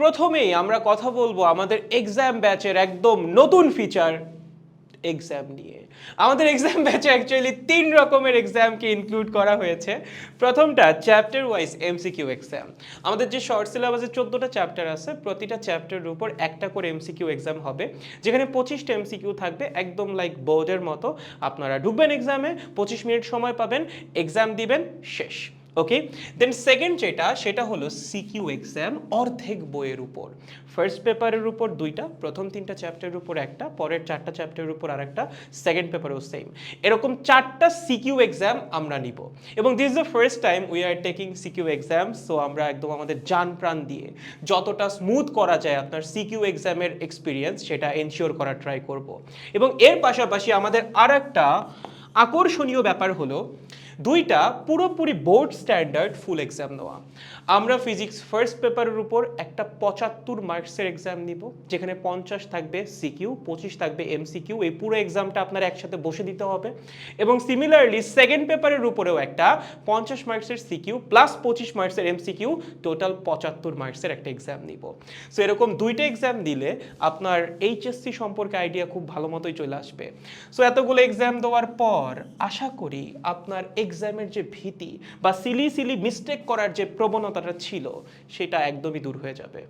প্রথমেই আমরা কথা বলব আমাদের এক্সাম ব্যাচের একদম নতুন ফিচার এক্সাম নিয়ে। আমাদের এক্সাম ব্যাচে অ্যাকচুয়ালি তিন রকমের এক্সামকে ইনক্লুড করা হয়েছে। প্রথমটা চ্যাপ্টার ওয়াইজ এমসিকিউ এক্সাম আমাদের যে শর্ট সিলেবাসে চোদ্দোটা চ্যাপ্টার আছে, প্রতিটা চ্যাপ্টারের উপর একটা করে এমসিকিউ এক্সাম হবে। যেখানে পঁচিশটা এমসিকিউ থাকবে, একদম লাইক বোর্ডের মতো। আপনারা ঢুকবেন এক্সামে পঁচিশ মিনিট সময় পাবেন এক্সাম দিবেন, শেষ। ওকে দেন সেকেন্ড যেটা, সেটা হলো সিকিউ এক্সাম অর্ধেক বইয়ের উপর। ফার্স্ট পেপারের উপর দুইটা, প্রথম তিনটা চ্যাপ্টারের উপর একটা, পরের চারটা চ্যাপ্টারের উপর আরেকটা সেকেন্ড পেপারেও সেম এরকম চারটা সিকিউ এক্সাম আমরা নিব। এবং this the first time we are taking CQ exam so আমরা একদম আমাদের জান প্রাণ দিয়ে যতটা স্মুথ করা যায় আপনার সিকিউ এক্সামের এক্সপিরিয়েন্স সেটা এনশিওর করার ট্রাই করব। এবং এর পাশাপাশি আমাদের আর একটা আকর্ষণীয় ব্যাপার হলো দুইটা পুরোপুরি বোর্ড স্ট্যান্ডার্ড ফুল এক্সাম নেওয়া। আমরা ফিজিক্স ফার্স্ট পেপারের উপর একটা পঁচাত্তর মার্কসের এক্সাম নিব, যেখানে পঞ্চাশ থাকবে সিকিউ পঁচিশ থাকবে এমসিকিউ এই পুরো এক্সামটা আপনার একসাথে বসে দিতে হবে। এবং সিমিলারলি সেকেন্ড পেপারের উপরেও একটা পঞ্চাশ মার্কসের সিকিউ প্লাস পঁচিশ মার্কসের এমসিকিউ টোটাল পঁচাত্তর মার্কসের একটা এক্সাম নিব। সো এরকম দুইটা এক্সাম দিলে আপনার এইচএসসি সম্পর্কে আইডিয়া খুব ভালো মতোই চলে আসবে। সো এতগুলো এক্সাম দেওয়ার পর আশা করি আপনার এক্সামের যে ভীতি বা সিলি সিলি মিস্টেক করার যে প্রবণতাটা ছিল, সেটা একদমই দূর হয়ে যাবে।